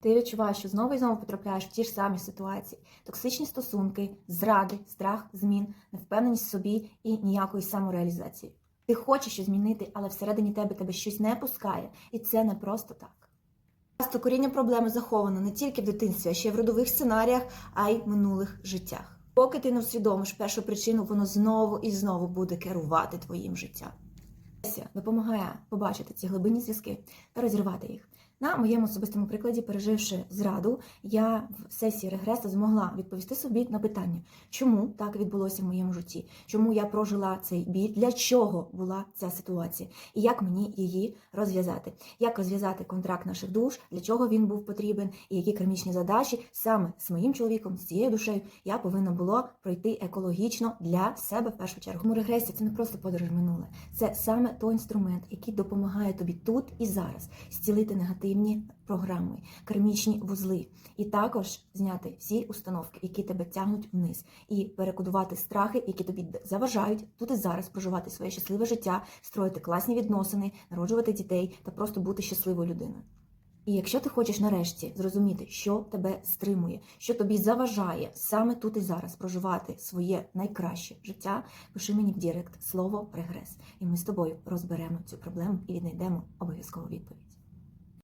Ти відчуваєш, що знову і знову потрапляєш в ті ж самі ситуації: токсичні стосунки, зради, страх змін, невпевненість в собі і ніякої самореалізації. Ти хочеш щось змінити, але всередині тебе тебе щось не пускає, і це не просто так. Часто коріння проблеми заховано не тільки в дитинстві, а ще й в родових сценаріях, а й в минулих життях. Поки ти не усвідомиш першу причину, воно знову і знову буде керувати твоїм життям. Допомагає побачити ці глибинні зв'язки та розірвати їх. На моєму особистому прикладі, переживши зраду, я в сесії регресу змогла відповісти собі на питання, чому так відбулося в моєму житті, чому я прожила цей біль, для чого була ця ситуація, і як мені її розв'язати, як розв'язати контракт наших душ, для чого він був потрібен, і які кармічні задачі саме з моїм чоловіком, з цією душею я повинна було пройти екологічно для себе в першу чергу. Тому регресія це не просто подорож минуле, це саме той інструмент, який допомагає тобі тут і зараз зцілити негативні програми, кармічні вузли, і також зняти всі установки, які тебе тягнуть вниз, і перекодувати страхи, які тобі заважають тут і зараз проживати своє щасливе життя, строїти класні відносини, народжувати дітей та просто бути щасливою людиною. І якщо ти хочеш нарешті зрозуміти, що тебе стримує, що тобі заважає саме тут і зараз проживати своє найкраще життя, пиши мені в Дірект слово регрес, і ми з тобою розберемо цю проблему і віднайдемо обов'язкову відповідь.